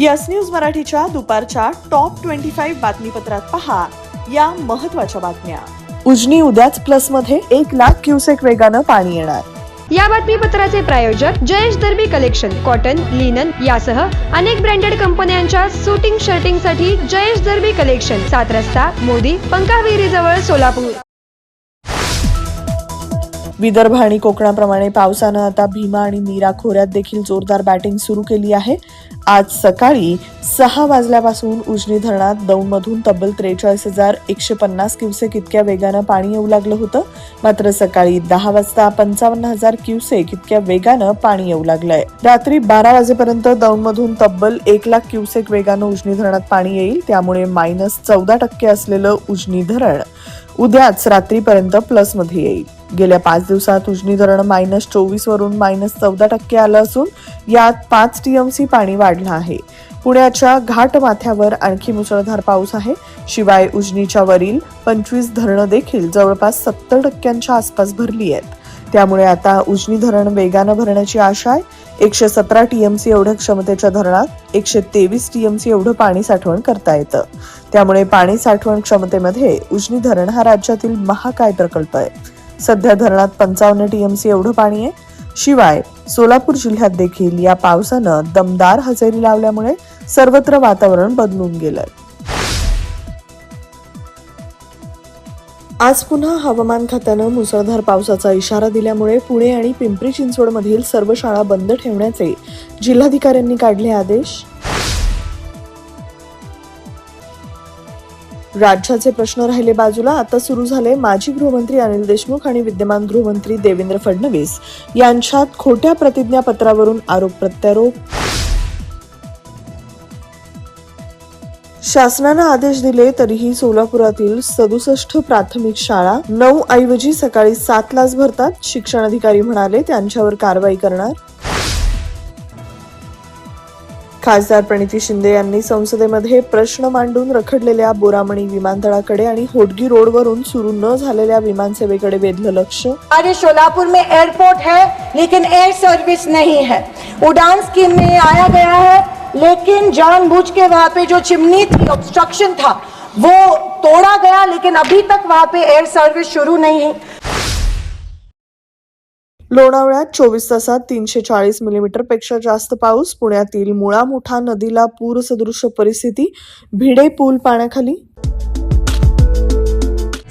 Yes news मराठीच्या दुपारच्या top twenty five बातमीपत्रात पहा या महत्त्वाच्या बातम्या. उजनी उद्याच प्लसमध्ये एक लाख क्युसेक वेगानं पाणी येणार. या बातमीपत्राचे प्रायोजक Jayesh Darbi collection cotton linen यासह अनेक ब्रँडेड कंपन्यांच्या सुटिंग शर्टिंगसाठी जयेश दर्बी कलेक्शन सात रस्ता मोदी पंकाविहिरी जवळ सोलापूर. विदर्भ आणि कोकणाप्रमाणे पावसानं आता भीमा आणि नीरा खोऱ्यात देखील जोरदार बॅटिंग सुरू केली आहे. आज सकाळी सहा वाजल्यापासून उजनी धरणात दौंडमधून तब्बल त्रेचाळीस हजार एकशे पन्नास क्युसेक इतक्या वेगानं पाणी येऊ लागलं होतं. मात्र सकाळी दहा वाजता पंचावन्न हजार क्युसेक इतक्या वेगानं पाणी येऊ लागलंय. रात्री बारा वाजेपर्यंत दौंडमधून तब्बल एक लाख क्युसेक वेगानं उजनी धरणात पाणी येईल. त्यामुळे मायनस चौदा टक्के असलेलं उजनी धरण उद्याच रात्रीपर्यंत प्लसमध्ये येईल. गेल्या पाच दिवसात उजनी धरण मायनस चोवीस वरून मायनस चौदा टक्के आलं असून यात पाच टीएमसी पाणी वाढलं आहे. पुण्याच्या घाट माथ्यावर आणखी मुसळधार पाऊस आहे. शिवाय उजनीच्या वरील पंचवीस धरणं देखील जवळपास सत्तर टक्क्यांच्या आसपास भरली आहेत. त्यामुळे आता उजनी धरण वेगानं भरण्याची आशा आहे. एकशे सतरा टीएमसी एवढ्या क्षमतेच्या धरणात एकशे तेवीस टीएमसी एवढं पाणी साठवण करता येतं. त्यामुळे पाणी साठवण क्षमतेमध्ये उजनी धरण हा राज्यातील महाकाय प्रकल्प आहे. सध्या धरणात पंचावन्न टीएमसी एवढं पाणी आहे. शिवाय सोलापूर जिल्ह्यात देखील या पावसानं दमदार हजेरी लावल्यामुळे सर्वत्र वातावरण बदलून गेलंय. आज पुन्हा हवामान खात्यानं मुसळधार पावसाचा इशारा दिल्यामुळे पुणे आणि पिंपरी चिंचवडमधील सर्व शाळा बंद ठेवण्याचे जिल्हाधिकाऱ्यांनी काढले आदेश. राज्याचे प्रश्न राहिले बाजूला. आता सुरू झाले माजी गृहमंत्री अनिल देशमुख आणि विद्यमान गृहमंत्री देवेंद्र फडणवीस. यांच्यात खोट्या प्रतिज्ञापत्रावरून आरोप प्रत्यारोप. शासनानं आदेश दिले तरीही सोलापुरातील सदुसष्ट प्राथमिक शाळा नऊ ऐवजी सकाळी सात लाच भरतात. शिक्षणाधिकारी म्हणाले त्यांच्यावर कारवाई करणार. खासदार प्रणिती शिंदे यांनी संसदेमध्ये प्रश्न मांडून रखडलेल्या बोरामणी विमानतळाकडे आणि होडगी रोडवरून सुरू न झालेल्या विमानसेवेकडे वेधलं लक्ष. अरे शोलापुर में एयरपोर्ट है लेकिन एयर सर्विस नहीं है। उड़ान स्कीम में आया गया है लेकिन जानबूझ के वहाँ पे जो चिमनी थी ऑब्स्ट्रक्शन था वो तोड़ा गया लेकिन अभी तक वहाँ पे एयर सर्विस शुरू नहीं है। लोणावळ्यात चोवीस तासात तीनशे चाळीस मिलीमीटरपेक्षा जास्त पाऊस पुण्यातील मुळा मुठा नदीला पूरसदृश परिस्थिती भिडे पूल पाण्याखाली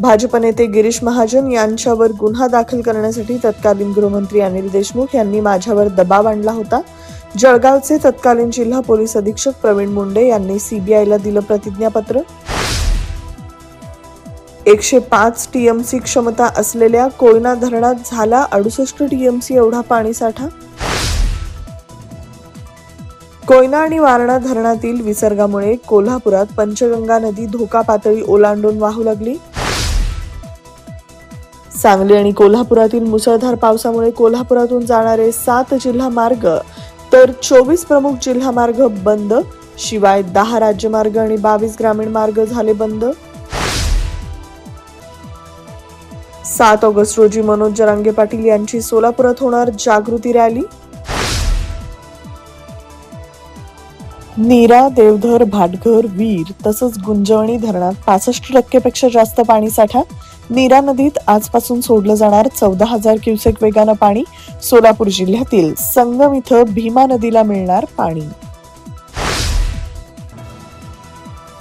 भाजप नेते गिरीश महाजन यांच्यावर गुन्हा दाखल करण्यासाठी तत्कालीन गृहमंत्री अनिल देशमुख यांनी माझ्यावर दबाव आणला होता. जळगावचे तत्कालीन जिल्हा पोलीस अधीक्षक प्रवीण मुंडे यांनी सीबीआयला दिलं प्रतिज्ञापत्र. एकशे पाच टीएमसी क्षमता असलेल्या कोयना धरणात झाला अडुसष्ट टीएमसी एवढा पाणीसाठा कोयना आणि वारणा धरणातील विसर्गामुळे कोल्हापुरात पंचगंगा नदी धोका पातळी ओलांडून वाहू लागली. सांगली आणि कोल्हापुरातील मुसळधार पावसामुळे कोल्हापुरातून जाणारे सात जिल्हा मार्ग तर चोवीस प्रमुख जिल्हा मार्ग बंद शिवाय दहा राज्यमार्ग आणि बावीस ग्रामीण मार्ग झाले बंद. सात ऑगस्ट रोजी मनोज जरांगे पाटील यांची सोलापुरात होणार जागृती रॅली. नीरा देवधर भाटघर वीर तसंच गुंजवणी धरणात पासष्ट टक्केपेक्षा जास्त पाणीसाठा नीरा नदीत आजपासून सोडलं जाणार चौदा हजार क्युसेक वेगानं पाणी सोलापूर जिल्ह्यातील संगम इथं भीमा नदीला मिळणार पाणी.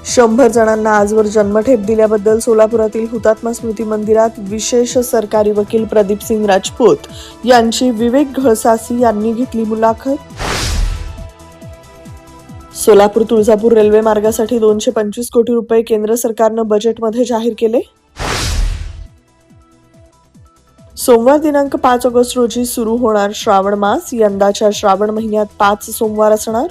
शंभर जणांना आजवर जन्मठेप दिल्याबद्दल सोलापुरातील हुतात्मा स्मृती मंदिरात विशेष सरकारी वकील प्रदीप सिंग राजपूत यांची विवेक घळसासी यांनी घेतली मुलाखत. सोलापूर तुळजापूर रेल्वे मार्गासाठी दोनशे पंचवीस कोटी रुपये केंद्र सरकारनं बजेटमध्ये जाहीर केले. सोमवार दिनांक पाच ऑगस्ट रोजी सुरू होणार श्रावण मास. यंदाच्या श्रावण महिन्यात पाच सोमवार असणार.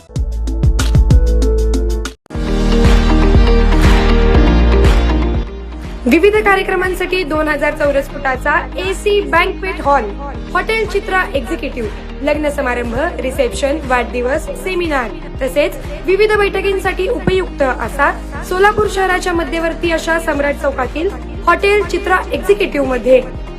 विविध कार्यक्रमांसाठी दोन हजार चौरस फुटाचा AC banquet hall hotel Chitra executive लग्न समारंभ रिसेप्शन वाढदिवस सेमिनार तसेच विविध बैठकींसाठी उपयुक्त असा सोलापूर शहराच्या मध्यवर्ती अशा सम्राट चौकातील हॉटेल चित्रा एक्झिक्युटिव्हमध्ये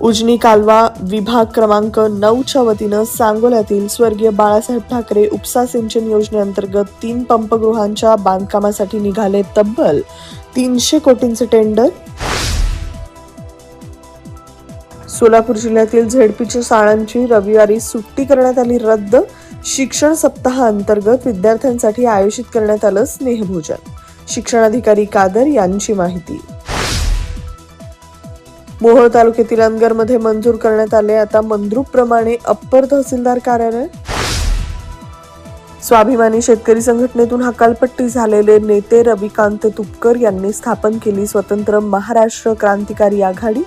उजनी कालवा विभाग क्रमांक नऊच्या वतीनं सांगोल्यातील स्वर्गीय बाळासाहेब ठाकरे उपसा सिंचन योजनेअंतर्गत तीन पंपगृहांच्या बांधकामासाठी निघाले तब्बल तीनशे कोटींचे टेंडर. सोलापूर जिल्ह्यातील झेडपीच्या शाळांची रविवारी सुट्टी करण्यात आली रद्द. शिक्षण सप्ताहाअंतर्गत विद्यार्थ्यांसाठी आयोजित करण्यात आलं स्नेहभोजन. शिक्षणाधिकारी कादर यांची माहिती. मोहोळ तालुक्यातील अनगरमध्ये मंजूर करण्यात आले. आता मंद्रूपप्रमाणे अप्पर तहसीलदार कार्यालय. स्वाभिमानी शेतकरी संघटनेतून हकालपट्टी झालेले नेते रविकांत तुपकर यांनी स्थापन केली स्वतंत्र महाराष्ट्र क्रांतिकारी आघाडी.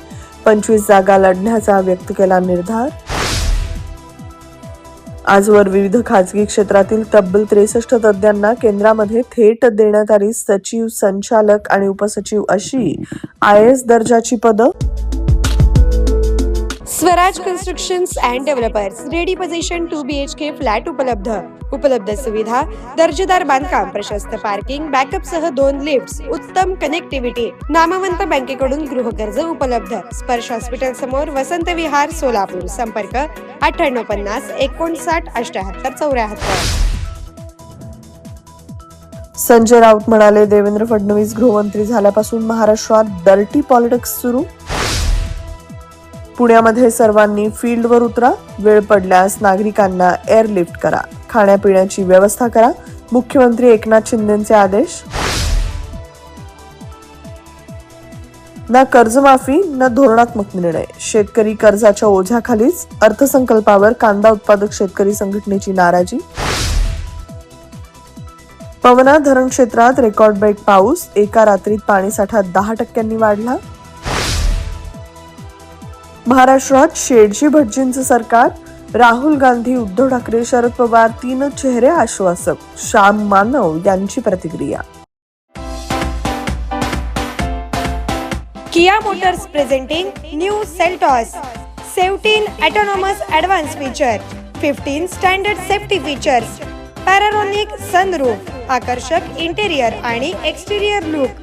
पंचवीस जागा लढण्याचा व्यक्त केला निर्धार. आजवर विविध खाजगी क्षेत्रातील तब्बल त्रेसष्ट तज्ज्ञांना केंद्रामध्ये थेट देण्यात आली सचिव संचालक आणि उपसचिव अशी आय एस दर्जाची पदं. Swaraj constructions and developers ready position two B H K flat उपलब्ध. उपलब्ध सुविधा दर्जेदार बांधकाम प्रशस्त पार्किंग बॅकअप सह दोन लिफ्ट उत्तम कनेक्टिव्हिटी नामवंत बँकेकडून गृहकर्ज उपलब्ध. स्पर्श हॉस्पिटल समोर वसंत विहार सोलापूर. संपर्क अठ्ठ्याण्णव पन्नास एकोणसाठ अष्ट्याहत्तर चौऱ्याहत्तर. संजय राऊत म्हणाले देवेंद्र फडणवीस गृहमंत्री झाल्यापासून महाराष्ट्रात डर्टी पॉलिटिक्स सुरू. पुण्यामध्ये सर्वांनी फील्डवर उतरा वेळ पडल्यास नागरिकांना एअरलिफ्ट करा. खाण्यापिण्याची व्यवस्था करा. मुख्यमंत्री एकनाथ शिंदेचे आदेश. ना कर्जमाफी ना धोरणात्मक निर्णय. शेतकरी कर्जाच्या ओझ्याखालीच अर्थसंकल्पावर कांदा उत्पादक शेतकरी संघटनेची नाराजी. पवना धरण क्षेत्रात रेकॉर्ड ब्रेक पाऊस. एका रात्रीत पाणीसाठा दहा टक्क्यांनी वाढला. महाराष्ट्रात शेडजी भटजींचं सरकार राहुल गांधी उद्धव ठाकरे शरद पवार तीन चेहरे आश्वासक श्याम मानव यांची प्रतिक्रिया. Kia Motors presenting new Seltos seventeen autonomous advanced feature fifteen standard safety features panoramic sunroof आकर्षक इंटेरियर आणि एक्सटेरियर लुक